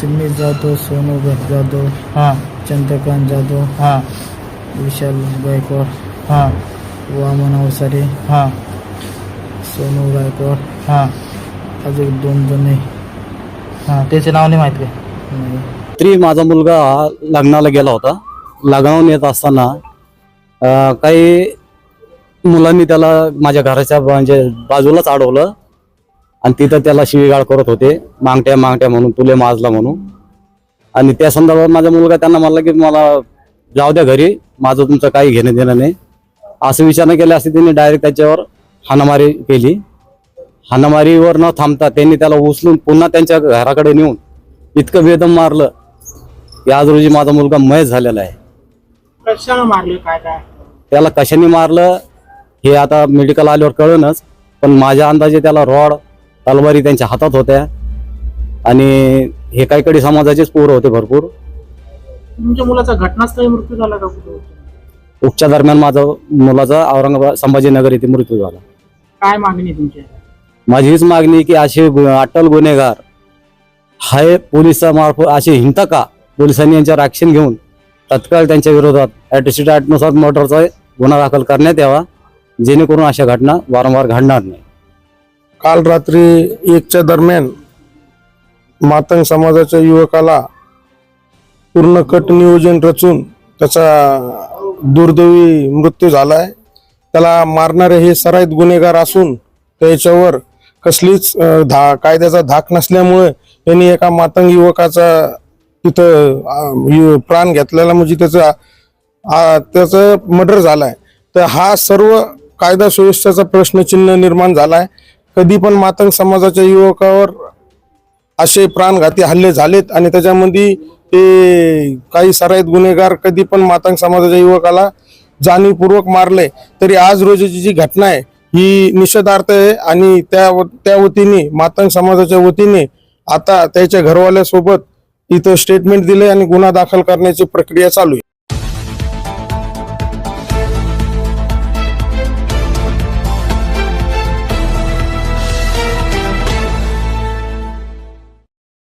सिम्मी जाधव सोनू भट जाधव हां. चंद्रकांत जाधव हां. विशाल गायकवाड हां. वामन अवसारे हां. सोनू गायकवाड हां. अजून दोन जण आहे. हां त्याचे नाव नाही माहीत का नाही. रात्री माझा मुलगा लग्नाला गेला होता. लग्नावून येत असताना अं, काही मुलांनी त्याला माझ्या घराच्या म्हणजे बाजूलाच अडवलं. आणि तिथं त्याला शिवीगाळ करत होते मागट्या मागट्या म्हणून तुले माजला म्हणून. आणि त्या संदर्भात माझा मुलगा त्यांना म्हणला की मला जाऊ द्या घरी माझं तुमचं काही घेणं देणं नाही. असं विचारणा केल्या असते त्यांनी डायरेक्ट त्याच्यावर हाणामारी केली. हाणामारीवर न थांबता त्यांनी त्याला उचलून पुन्हा त्यांच्या घराकडे नेऊन इतकं बेदम मारलं की आज रोजी माझा मुलगा मयत झालेला आहे. कशाला मारले काय काय? त्याला कशाने मारलं हे आता मेडिकल आल्यावर कळणच पण माझ्या अंदाजे त्याला रॉड तलवारी त्यांच्या हातात होत्या. आणि हे काहीकडे समाजाचेच पोरं होते भरपूर. तुमच्या मुलाचा घटनास्थळी मृत्यू झाला का कुठे? उपच्या दरम्यान माझा मुलाचा औरंगाबाद संभाजीनगर येथे मृत्यू झाला. काय मागणी आहे तुमची? माझी हीच मागणी आहे की असे गु- अट्टल गुन्हेगार हाय पोलिसामार्फत असे हिंता का पोलिसांनी यांच्यावर ऍक्शन घेऊन तत्काळ त्यांच्या विरोधात ॲट्रिसिटी ॲक्टनुसार मर्डरचा गुन्हा दाखल करण्यात यावा. जेणेकरून अशा घटना वारंवार घडणार नाही. काल रात्री एकच्या दरम्यान मातंग समाजाच्या युवकाला पूर्ण कट नियोजन रचून त्याचा दुर्दैवी मृत्यू झाला आहे त्याला मारणारे हे सराईत गुन्हेगार असून त्याच्यावर कसलीच धा कायद्याचा धाक नसल्यामुळे यांनी एका मातंग युवकाचा तिथं प्राण घेतलेला म्हणजे त्याचा त्याचं मर्डर झालाय. तर हा सर्व कायदा सुव्यवस्थेचा प्रश्नचिन्ह निर्माण झाला आहे कधी पण मातंग समाजाच्या युवकावर असे प्राणघाती हल्ले झालेत आणि त्याच्यामध्ये ते काही सराईत गुन्हेगार कधी पण मातंग समाजाच्या युवकाला जाणीवपूर्वक मारले तरी आज रोजीची जी घटना आहे ही निषेधार्थ आहे आणि त्या त्या वतीने मातंग समाजाच्या वतीने आता त्याच्या घरवाल्यासोबत इथं स्टेटमेंट दिले आणि गुन्हा दाखल करण्याची प्रक्रिया चालू आहे.